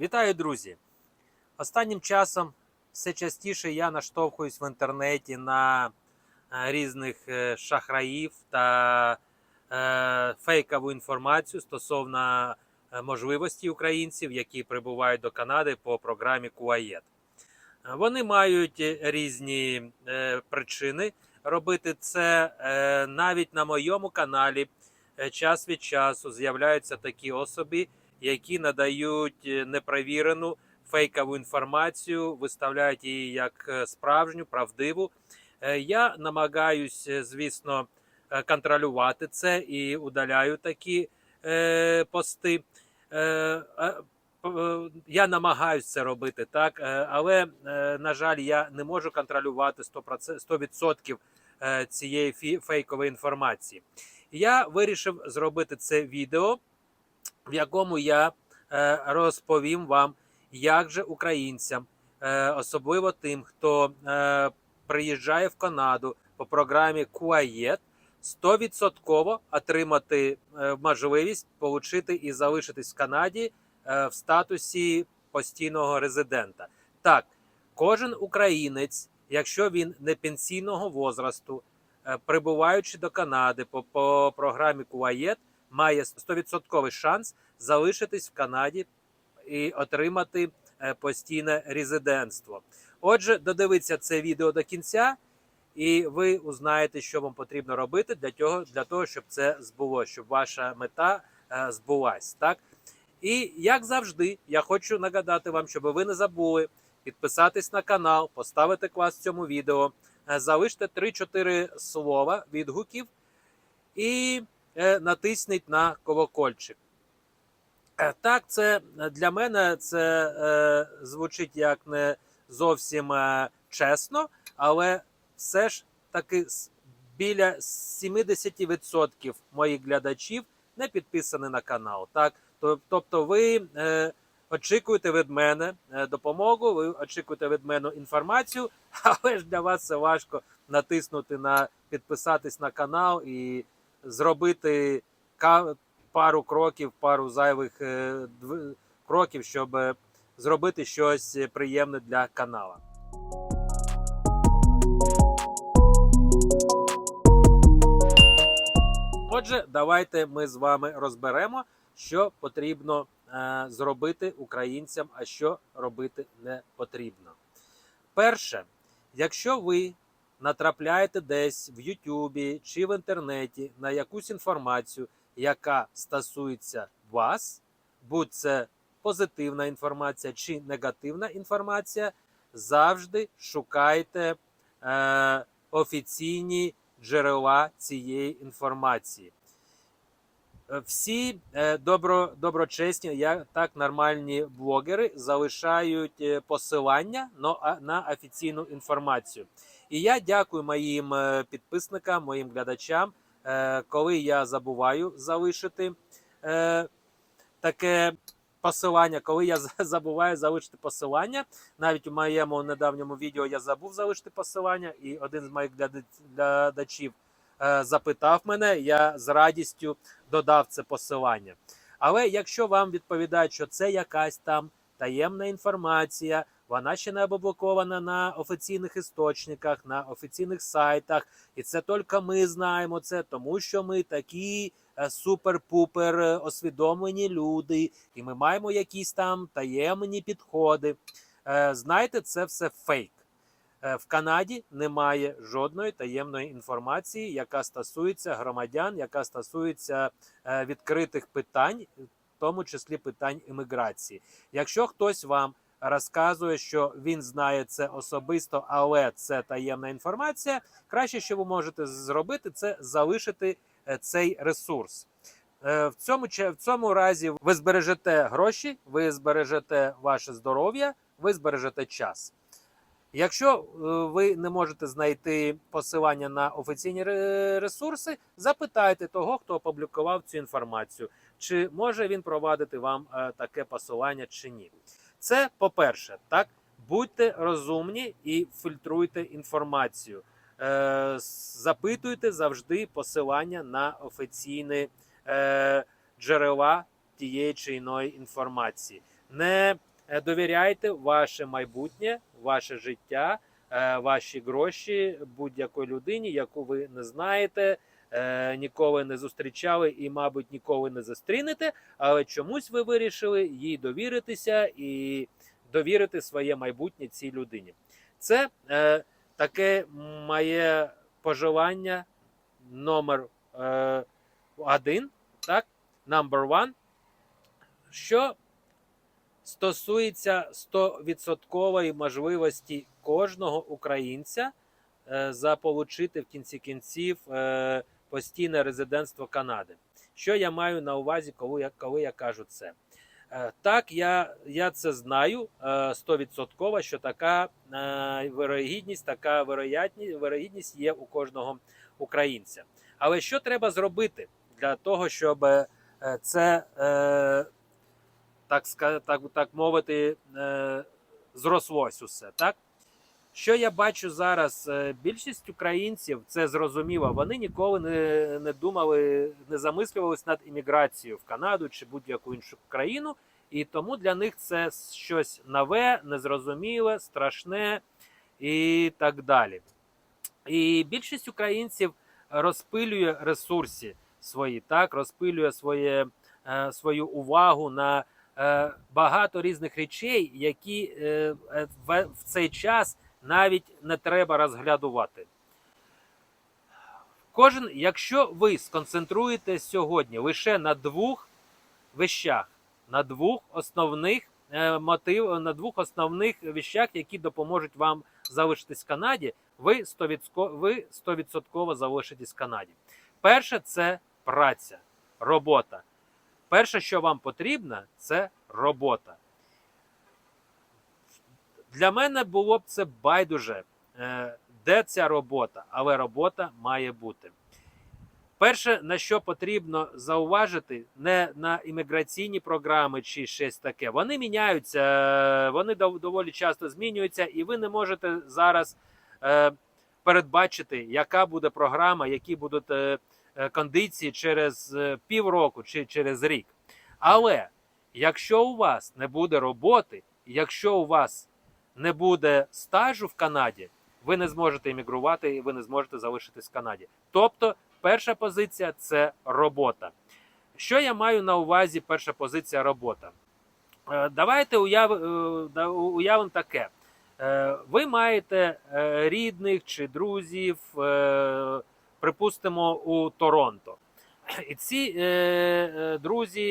Вітаю, друзі! Останнім часом все частіше я наштовхуюсь в інтернеті на е, різних е, шахраїв та е, фейкову інформацію стосовно можливості українців, які прибувають до Канади по програмі Куаєт. Вони мають різні причини робити це. Навіть на моєму каналі час від часу з'являються такі особи, які надають е, непровірену фейкову інформацію, виставляють її як е, справжню, правдиву. Е, Я намагаюся, звісно, контролювати це і удаляю такі пости. Я намагаюся це робити так, але, на жаль, я не можу контролювати 100%, 100% е, цієї фейкової інформації. Я вирішив зробити це відео, в якому я е, розповім вам, як же українцям, е, особливо тим, хто е, приїжджає в Канаду по програмі Куаєт, 100% отримати можливість отримати і залишитись в Канаді в статусі постійного резидента. Так, кожен українець, якщо він не пенсійного возрасту, прибуваючи до Канади по, по програмі Куаєт, має 100% шанс залишитись в Канаді і отримати е, постійне резидентство. Отже, додивіться це відео до кінця, і ви узнаєте, що вам потрібно робити для того, для того щоб це збулося, щоб ваша мета е, збулась. Так? І як завжди, я хочу нагадати вам, щоб ви не забули підписатись на канал, поставити клас цьому відео, е, залиште 3-4 слова відгуків і натисніть на колокольчик. Е, Так, це е, для мене це е, звучить як не зовсім е, чесно, але все ж таки біля 70% моїх глядачів не підписані на канал. Так, тобто, ви е, очікуєте від мене е, допомогу, ви очікуєте від мене інформацію, але ж для вас це важко натиснути на підписатись на канал і зробити пару кроків, пару зайвих е, кроків, щоб е, зробити щось приємне для канала. Отже, давайте ми з вами розберемо, що потрібно е, зробити українцям, а що робити не потрібно. Перше, якщо ви натрапляєте десь в Ютубі чи в інтернеті на якусь інформацію, яка стосується вас, будь це позитивна інформація чи негативна інформація, завжди шукайте е, офіційні джерела цієї інформації. Е, Всі е, добро, доброчесні, я, так нормальні блогери залишають е, посилання на, на офіційну інформацію. І я дякую моїм е, підписникам, моїм глядачам, е, коли я забуваю залишити е, таке посилання, коли я забуваю залишити посилання. Навіть у моєму недавньому відео я забув залишити посилання, і один з моїх глядачів запитав мене, я з радістю додав це посилання. Але якщо вам відповідають, що це якась там таємна інформація, вона ще не опублікована на офіційних істочниках, на офіційних сайтах, і це тільки ми знаємо це, тому що ми такі е, супер-пупер е, освідомлені люди, і ми маємо якісь там таємні підходи. Е, Знаєте, це все фейк. В Канаді немає жодної таємної інформації, яка стосується громадян, яка стосується відкритих питань, в тому числі питань імміграції. Якщо хтось вам розказує, що він знає це особисто, але це таємна інформація, краще, що ви можете зробити, це залишити е, цей ресурс. Е, В цьому, в цьому разі ви збережете гроші, ви збережете ваше здоров'я, ви збережете час. Якщо е, ви не можете знайти посилання на офіційні ресурси, запитайте того, хто опублікував цю інформацію, чи може він провадити вам таке посилання чи ні. Це по-перше, так будьте розумні і фільтруйте інформацію. Е, запитуйте завжди посилання на офіційні е, джерела тієї чи іної інформації. Не Е, Довіряйте ваше майбутнє, ваше життя, е, ваші гроші будь-якої людині, яку ви не знаєте, е, ніколи не зустрічали і, мабуть, ніколи не зустрінете. Але чомусь ви вирішили їй довіритися і довірити своє майбутнє цій людині. Це е, таке моє пожелання номер е, один, так, number one, що стосується 100% можливості кожного українця е, заполучити в кінці кінців е, постійне резидентство Канади. Що я маю на увазі, коли я, коли я кажу це? Е, Так, я, я це знаю е, 100%, що така е, вирогідність, така вирогідність є у кожного українця. Але що треба зробити для того, щоб е, це, е, так, так, так мовити, е, зрослось усе? Так? Що я бачу зараз? Е, Більшість українців це зрозуміло. Вони ніколи не, не думали, не замислювалися над імміграцією в Канаду чи будь-яку іншу країну, і тому для них це щось нове, незрозуміле, страшне і так далі. І більшість українців розпилює ресурси свої, так розпилює своє, е, свою увагу на е, багато різних речей, які в цей час навіть не треба розглядувати. Кожен, якщо ви сконцентруєте сьогодні лише на двох вещах, на двох основних е, мотив, на двох основних вещах, які допоможуть вам залишитись в Канаді, ви 100%, ви 100% залишитесь в Канаді. Перше це праця, робота. Перше, що вам потрібно, це робота. Для мене було б це байдуже, е, де ця робота, але робота має бути. Перше, на що потрібно зауважити, не на імміграційні програми чи щось таке. Вони міняються, е, вони доволі часто змінюються, і ви не можете зараз е, передбачити, яка буде програма, які будуть кондиції через півроку чи через рік. Але якщо у вас не буде роботи, якщо у вас не буде стажу в Канаді, ви не зможете іммігрувати і ви не зможете залишитись в Канаді. Тобто, перша позиція це робота. Що я маю на увазі? Перша позиція робота. Е, Давайте е, уявимо таке. Е, Ви маєте рідних чи друзів, припустимо, у Торонто. І ці друзі,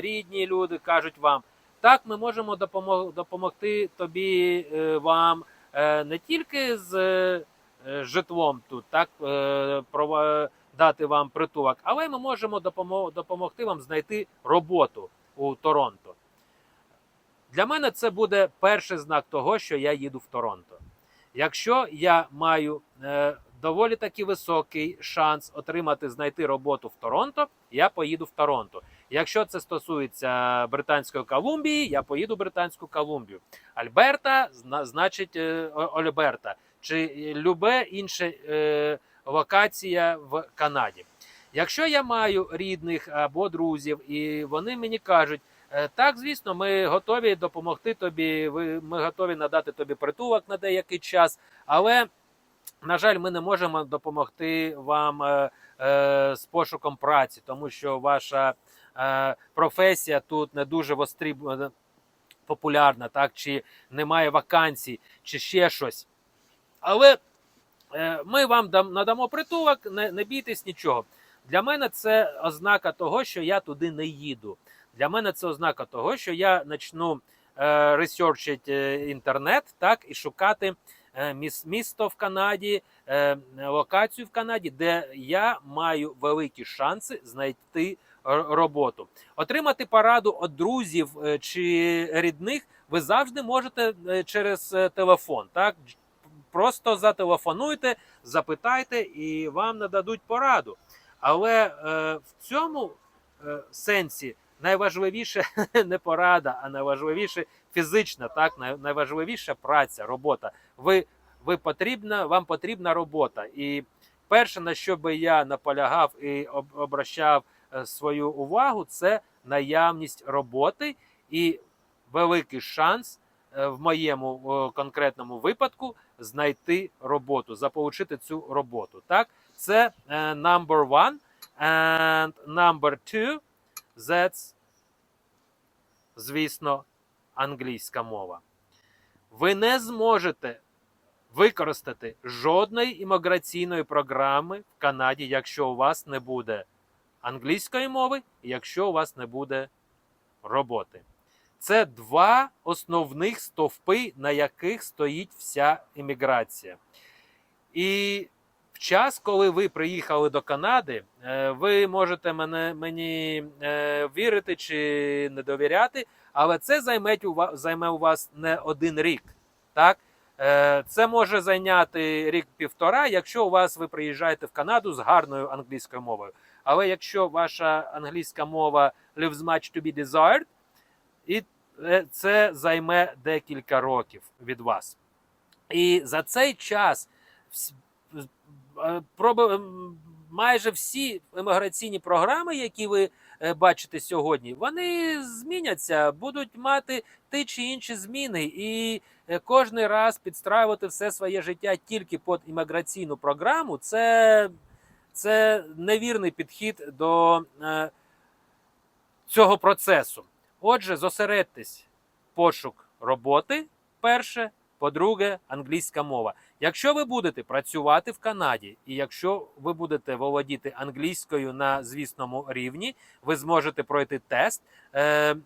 рідні люди кажуть вам: так, ми можемо допомог, допомогти тобі е, вам е, не тільки з е, житлом тут, так дати вам притулок, але ми можемо допомо- допомогти вам знайти роботу у Торонто. Для мене це буде перший знак того, що я їду в Торонто. Якщо я маю доволі таки високий шанс отримати знайти роботу в Торонто, я поїду в Торонто. Якщо це стосується Британської Колумбії, я поїду в Британську Колумбію. Альберта значить е, О- Альберта, чи любе інше е, локація в Канаді. Якщо я маю рідних або друзів, і вони мені кажуть, «Е, так, звісно, ми готові допомогти тобі, ми готові надати тобі притулок на деякий час, але, на жаль, ми не можемо допомогти вам з пошуком праці, тому що ваша професія тут не дуже востріб- популярна, так, чи немає вакансій, чи ще щось. Але е, ми вам дам, надамо притулок, не, не бійтесь нічого. Для мене це ознака того, що я туди не їду. Для мене це ознака того, що я почну е, ресерчити інтернет, так, і шукати е, міс- місто в Канаді, е, локацію в Канаді, де я маю великі шанси знайти роботу. Отримати пораду від друзів е, чи рідних ви завжди можете е, через е, телефон. Так? Просто зателефонуйте, запитайте, і вам нададуть пораду. Але е, в цьому е, сенсі найважливіше не порада, а найважливіше фізична, так най- найважливіша праця, робота. Ви, ви потрібна, вам потрібна робота. І перше, на що би я наполягав і об, обращав е, свою увагу, це наявність роботи. І великий шанс е, в моєму конкретному випадку знайти роботу, заполучити цю роботу. Так, це е, number one. And number two, that's, звісно, англійська мова. Ви не зможете використати жодної імміграційної програми в Канаді, якщо у вас не буде англійської мови, якщо у вас не буде роботи. Це два основних стовпи, на яких стоїть вся імміграція. І в час, коли ви приїхали до Канади, е, ви можете мене, мені е, вірити чи не довіряти, але це займе у вас, займе у вас не один рік. Так? Е, Це може зайняти рік-півтора, якщо у вас ви приїжджаєте в Канаду з гарною англійською мовою. Але якщо ваша англійська мова leaves much to be desired, і е, це займе декілька років від вас. І за цей час е, майже всі еміграційні програми, які ви е, бачите сьогодні, вони зміняться, будуть мати ті чи інші зміни, і кожен раз підстраювати все своє життя тільки під імміграційну програму, це, це невірний підхід до е, цього процесу. Отже, зосередьтесь пошук роботи перше, по-друге, англійська мова. Якщо ви будете працювати в Канаді, і якщо ви будете володіти англійською на звісному рівні, ви зможете пройти тест. Е,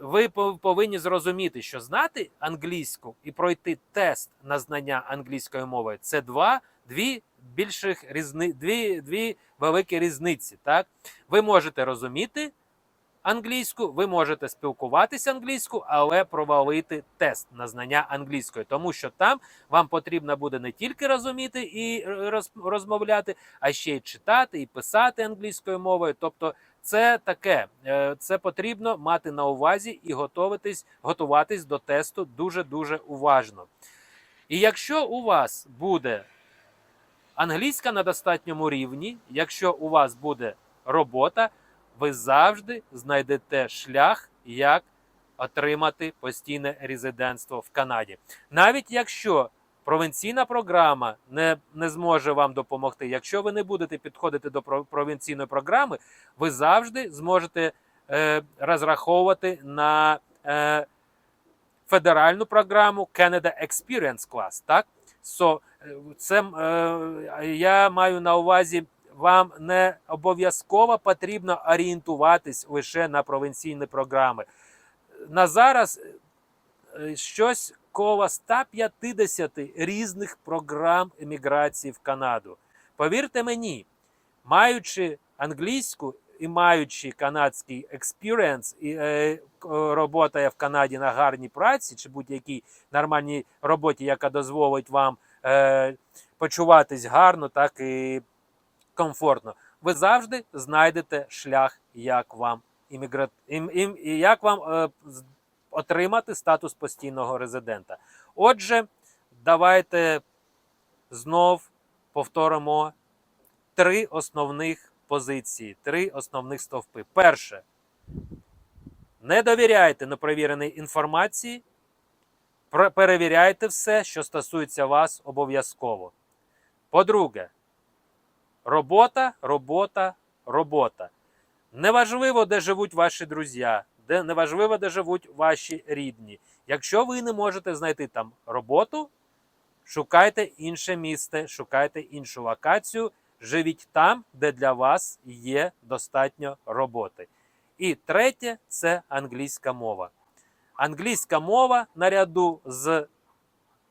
ви повинні зрозуміти, що знати англійську і пройти тест на знання англійської мови це два дві більших різни, дві, дві великі різниці. Так, ви можете розуміти англійську, ви можете спілкуватися англійською, але провалити тест на знання англійської, тому що там вам потрібно буде не тільки розуміти і роз- розмовляти, а ще й читати і писати англійською мовою. Тобто, це таке, е, це потрібно мати на увазі і готуватись, готуватись до тесту дуже дуже уважно. І якщо у вас буде англійська на достатньому рівні, якщо у вас буде робота, ви завжди знайдете шлях, як отримати постійне резидентство в Канаді. Навіть якщо провінційна програма не, не зможе вам допомогти, якщо ви не будете підходити до провінційної програми, ви завжди зможете е, розраховувати на е, федеральну програму Canada Experience Class. Так? So, це е, я маю на увазі, вам не обов'язково потрібно орієнтуватись лише на провінційні програми. На зараз е, щось коло 150 різних програм еміграції в Канаду. Повірте мені, маючи англійську і маючи канадський експіріенс, і е, робота в Канаді на гарній праці чи будь-якій нормальній роботі, яка дозволить вам почуватись гарно, так і комфортно, ви завжди знайдете шлях, як вам іммігра... ім, ім, як вам е, отримати статус постійного резидента. Отже, давайте знов повторимо три основних позиції, три основних стовпи. Перше, не довіряйте непровіреній інформації, перевіряйте все, що стосується вас обов'язково. По-друге, робота, робота, робота. Неважливо, де живуть ваші друзі, де неважливо, де живуть ваші рідні. Якщо ви не можете знайти там роботу, шукайте інше місце, шукайте іншу локацію, живіть там, де для вас є достатньо роботи. І третє це англійська мова. Англійська мова наряду з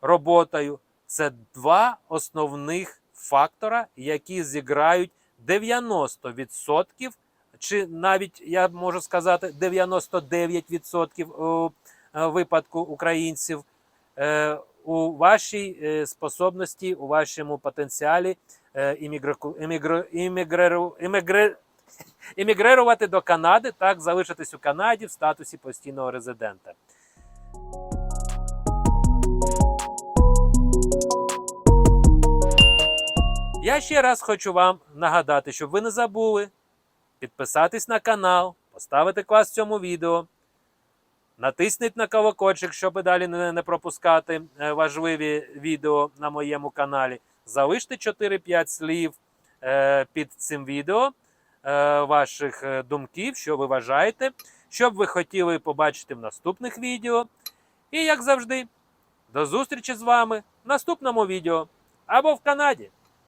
роботою це два основних фактора, які зіграють 90% чи навіть я можу сказати 99% у е, випадку українців е, у вашій е, способності, у вашому потенціалі е, імміграку- іммігру- іммігреру- іммігрирувати до Канади, так залишитись у Канаді в статусі постійного резидента. Я ще раз хочу вам нагадати, щоб ви не забули підписатись на канал, поставити клас цьому відео, Натисніть на колокольчик, щоб далі не пропускати е, важливі відео на моєму каналі. Залиште 4-5 слів е, під цим відео ваших е, думків, що ви вважаєте, що б ви хотіли побачити в наступних відео. І як завжди, до зустрічі з вами в наступному відео або в Канаді.